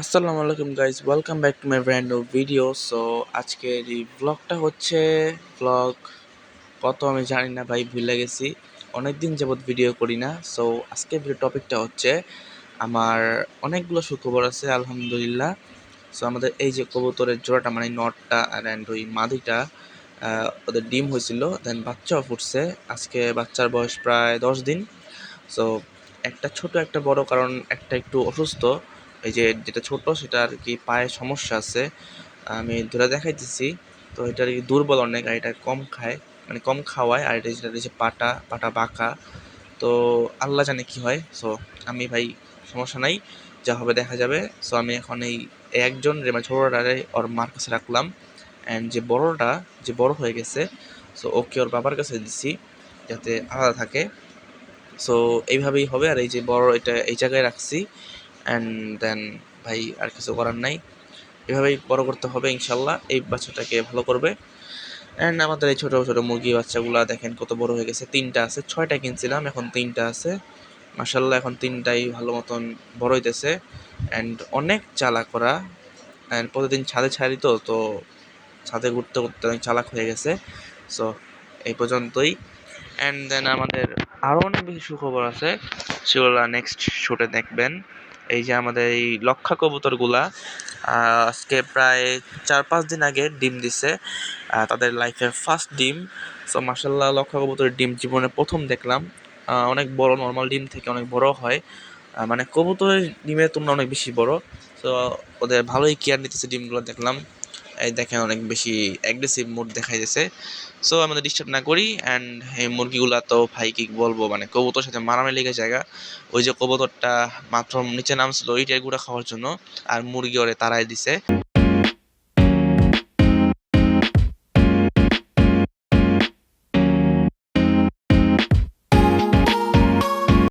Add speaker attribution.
Speaker 1: আসসালামু আলাইকুম guys welcome back to my brand new video so আজকের এই ব্লগটা হচ্ছে ব্লগ কত আমি জানি না, ভাই ভুলে গেছি। অনেক দিন যাবৎ ভিডিও করি না। সো আজকের ভিডিও টপিকটা হচ্ছে আমার অনেকগুলো সুখবর আছে, আলহামদুলিল্লাহ। সো আমাদের এই যে কবুতরের জোড়াটা মানে নটটা অ্যান্ড ওই মাদিটা ওদের ডিম হয়েছিল। দেন বাচ্চাও ফুটছে। আজকে বাচ্চার বয়স প্রায় দশ দিন। সো একটা ছোট, একটা বড়, কারণ একটা একটু অসুস্থ। এই যে যেটা ছোট সেটা আর কি পায়ে সমস্যা আছে। আমি ধরে দেখাইতেছি, তো এটা আর কি দুর্বল অনেক আর এটা কম খায় মানে কম খাওয়ায়। আর এটা যেটা হচ্ছে পাটা পাটা বাঁকা। তো আল্লাহ জানে কি হয়। সো আমি ভাই, সমস্যা নাই, যা হবে দেখা যাবে। সো আমি এখন এই একজন মানে ছোটোটারে ওর মার কাছে রাখলাম। অ্যান্ড যে বড়টা, যে বড় হয়ে গেছে সো ওকে ওর বাবার কাছে দিছি, যাতে আলাদা থাকে। সো এইভাবেই হবে। আর এই যে বড় এটা এই জায়গায় রাখছি। অ্যান্ড দেন ভাই, আর কিছু করার নাই। এভাবেই বড় করতে হবে ইনশাল্লাহ। এই বাচ্চাটাকে ভালো করবে। অ্যান্ড আমাদের এই ছোটো ছোটো মুরগি বাচ্চাগুলো দেখেন কত বড় হয়ে গেছে। তিনটা আছে, ছয়টা কিনছিলাম, এখন তিনটা আছে। মাসাল্লাহ এখন তিনটাই ভালো মতন বড় হইতেছে। অ্যান্ড অনেক চালাক করা অ্যান্ড প্রতিদিন ছাদে ছাড়ি তো তো ছাদে ঘুরতে ঘুরতে অনেক চালাক হয়ে গেছে। সো এই পর্যন্তই। অ্যান্ড দেন আমাদের আরও অনেক বেশি সুখবর আছে। সেগুলো নেক্সট শুটে দেখবেন। এই যে আমাদের এই লক্ষা কবুতরগুলা আজকে প্রায় চার পাঁচ দিন আগে ডিম দিছে। তাদের লাইফের ফার্স্ট ডিম। সো মার্শাল্লাহ লক্ষা কবুতরের ডিম জীবনে প্রথম দেখলাম। অনেক বড় নর্মাল ডিম থেকে অনেক বড় হয়। মানে কবুতরের ডিমের তুলনায় অনেক বেশি বড়। তো ওদের ভালোই কেয়ার নিতেছে ডিমগুলো দেখলাম। এই দেখেন অনেক বেশি অ্যাগ্রেসিভ মুড দেখাইতেছে। সো আমরা ডিস্টার্ব না করি অ্যান্ড এই মুরগিগুলা তো ভাই কি বলব মানে কবুতর সাথে মারামারি লেগে জায়গা। ওই যে কবুতরটা মাত্র নিচে নামছিল, ওইটাই গুঁড়া খাওয়ার জন্য, আর মুরগি ওরে তারাই দিছে।